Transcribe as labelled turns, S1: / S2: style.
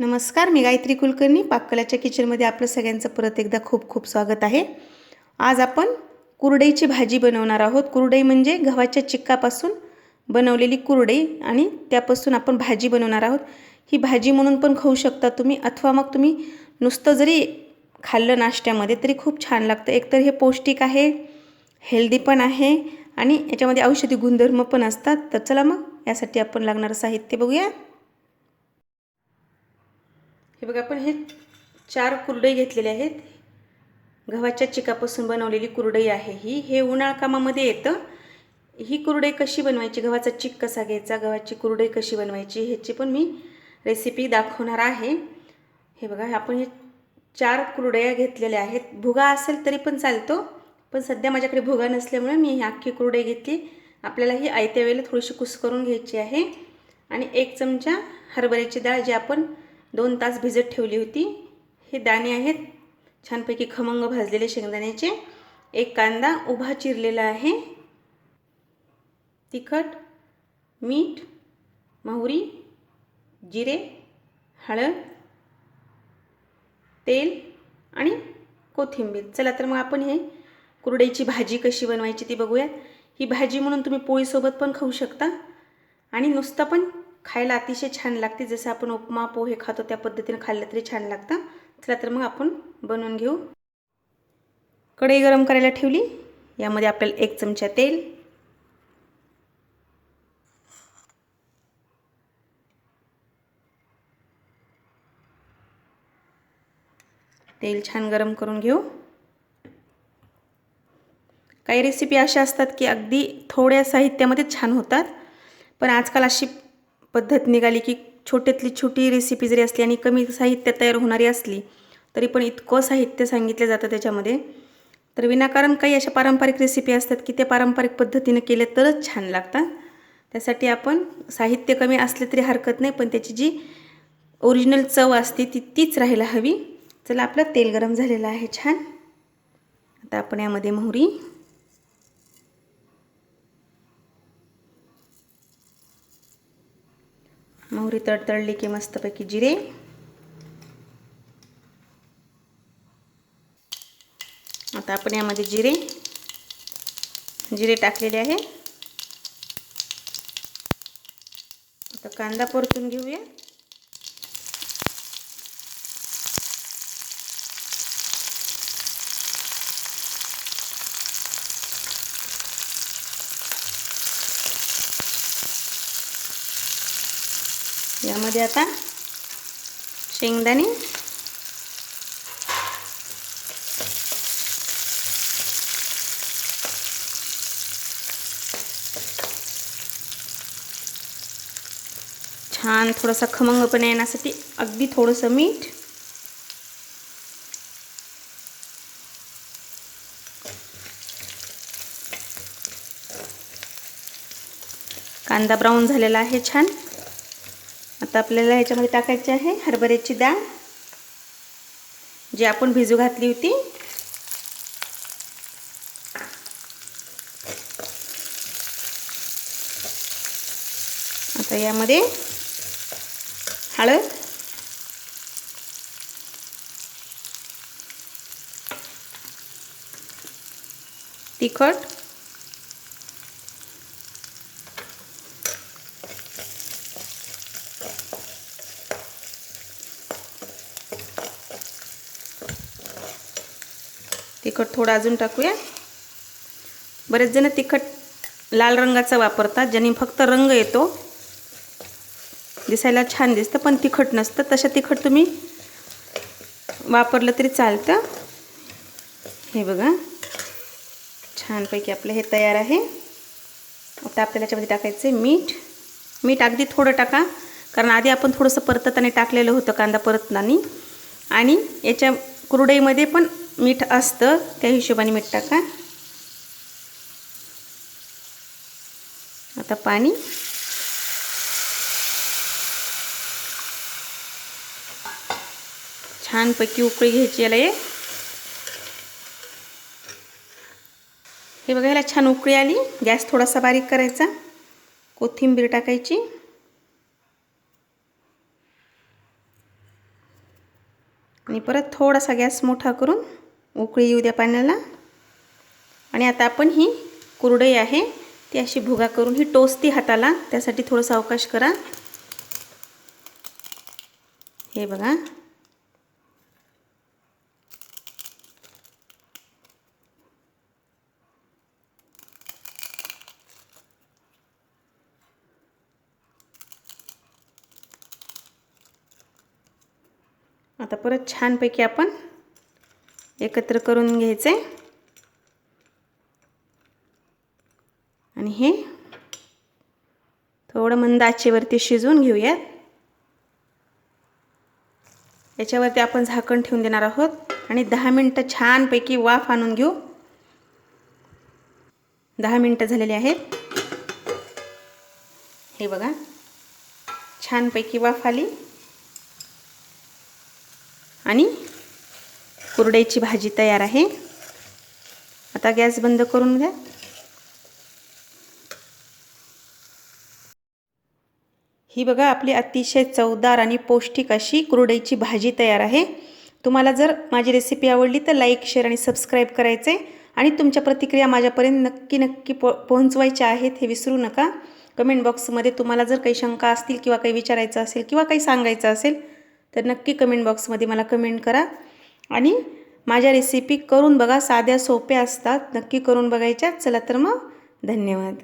S1: नमस्कार मी गायत्री कुलकर्णी. पाककलाच्या किचनमध्ये आपलं सगळ्यांचं परत एकदा खूप खूप स्वागत आहे. आज आपण कुरडईची भाजी बनवणार आहोत. कुरडई म्हणजे गव्हाच्या चिक्कापासून बनवलेली कुरडई आणि त्यापासून आपण भाजी बनवणार आहोत. ही भाजी म्हणून पण खाऊ शकता तुम्ही अथवा मग तुम्ही नुसतं जरी खाल्लं नाश्त्यामध्ये तरी खूप छान लागतं. एकतर हे पौष्टिक आहे हेल्दी पण आहे आणि याच्यामध्ये औषधी गुणधर्म पण असतात. तर चला मग यासाठी आपण लागणारं साहित्य बघूया. हे बघा आपण हे चार कुरडई घेतलेले आहेत. गव्हाच्या चिकापासून बनवलेली कुरडई आहे ही. हे उन्हाळ कामामध्ये येतं. ही कुरडई कशी बनवायची? गव्हाचा चिक कसा घ्यायचा? गव्हाची कुरडई कशी बनवायची? ह्याची पण मी रेसिपी दाखवणार आहे. हे बघा आपण हे चार कुरडया घेतलेल्या आहेत. भुगा असेल तरी पण चालतो पण सध्या माझ्याकडे भुगा नसल्यामुळे मी ही अख्खी कुरडई घेतली. आपल्याला ही आयत्या वेळेला थोडीशी कुस करून घ्यायची आहे. आणि एक चमचा हरभऱ्याची डाळ जी आपण दोन तास भिजत ठेवली होती. हे दाणे आहेत. छानपैकी खमंग भाजलेले शेंगदाण्याचे. एक कांदा उभा चिरलेला आहे. तिखट मीठ मोहरी जिरे हळद तेल आणि कोथिंबीर. चला तर मग आपण हे कुरडईची भाजी कशी बनवायची ती बघूयात. ही भाजी म्हणून तुम्ही पोळीसोबत पण खाऊ शकता. आणि नुसतं पण खायला अतिशय छान लागते. जसं आपण उपमा पोहे खातो त्या पद्धतीने खाल्लं तरी छान लागतं. चला तर मग आपण बनवून घेऊ. कढई गरम करायला ठेवली. यामध्ये आपल्याला एक चमचा तेल तेल छान गरम करून घेऊ. काही रेसिपी अशा असतात की अगदी थोड्या साहित्यामध्ये छान होतात. पण आजकाल अशी पद्धत निघाली की छोट्यातली छोटी रेसिपी जरी असली आणि कमी साहित्य तयार होणारी असली तरी पण इतकं साहित्य सांगितलं जातं त्याच्यामध्ये. तर विनाकारण काही अशा पारंपरिक रेसिपी असतात की ते पारंपरिक पद्धतीनं केले तरच छान लागतात. त्यासाठी आपण साहित्य कमी असले तरी हरकत नाही पण त्याची जी ओरिजिनल चव असते ती तीच राहायला हवी. चला आपलं तेल गरम झालेलं आहे छान. आता आपण यामध्ये मोहरी मोहरी की मस्तपैकी जिरे। आता आपण यामध्ये जिरे। जिरे टाक है आता कांदा परतून यामध्ये आता शेंगदाणे. छान थोडासा खमंगपणा येण्यासाठी अगदी थोडंसं मीठ. कांदा ब्राऊन झालेला आहे छान. आता आपल्याला ह्याच्यामध्ये टाकायची आहे हरभऱ्याची डाळ जी आपण भिजू घातली होती. आता यामध्ये हळद तिखट तिखट थोडं अजून टाकूया. बरेच जण तिखट लाल रंगाचा वापरतात ज्याने फक्त रंग येतो. दिसायला छान दिसतं पण तिखट नसतं. तशा तिखट तुम्ही वापरलं तरी चालतं. हे बघा. छानपैकी आपलं हे तयार आहे. आता आपल्याला याच्यामध्ये टाकायचं आहे मीठ. मीठ अगदी थोडं टाका कारण आधी आपण थोडंसं परतताना टाकलेलं होतं कांदा परतताना आणि याच्या कुरडईमध्ये पण मीठ असतं त्या हिशोबाने मीठ टाका. आता पाणी. छानपैकी उकळी घ्यायची याला हे बघा छान उकळी आली. गॅस थोडासा बारीक करायचा. कोथिंबीर टाकायची. आणि परत थोडासा गॅस मोठा करून उकळी येऊ द्या पाण्याला. आणि आता आपण ही कुरडई आहे ती अशी भुगा करून ही टोचती हाताला त्यासाठी थोडंसं अवकाश करा. हे बघा. आता परत छानपैकी आपण एकत्र करून घ्यायचे. आणि हे थोडं मंद आचेवरती शिजवून घेऊयात. याच्यावरती आपण झाकण ठेवून देणार आहोत. आणि दहा मिनटं छानपैकी वाफ आणून घेऊ. दहा मिनटं झालेली आहेत. हे बघा. छानपैकी वाफ आली. आणि कुरडईची भाजी तयार आहे. आता गॅस बंद करून घ्या. ही बघा आपली अतिशय चवदार आणि पौष्टिक अशी कुरडईची भाजी तयार आहे. तुम्हाला जर माझी रेसिपी आवडली तर लाईक शेअर आणि सबस्क्राईब करायचे आणि तुमच्या प्रतिक्रिया माझ्यापर्यंत नक्की नक्की पो पोहोचवायच्या आहेत हे विसरू नका. कमेंट बॉक्समध्ये तुम्हाला जर काही शंका असतील किंवा काही विचारायचं असेल किंवा काही सांगायचं असेल तर नक्की कमेंट बॉक्समध्ये मला कमेंट करा. आणि माझ्या रेसिपी करून बघा साध्या सोप्या असतात. नक्की करून बघायच्या. चला तर मग धन्यवाद.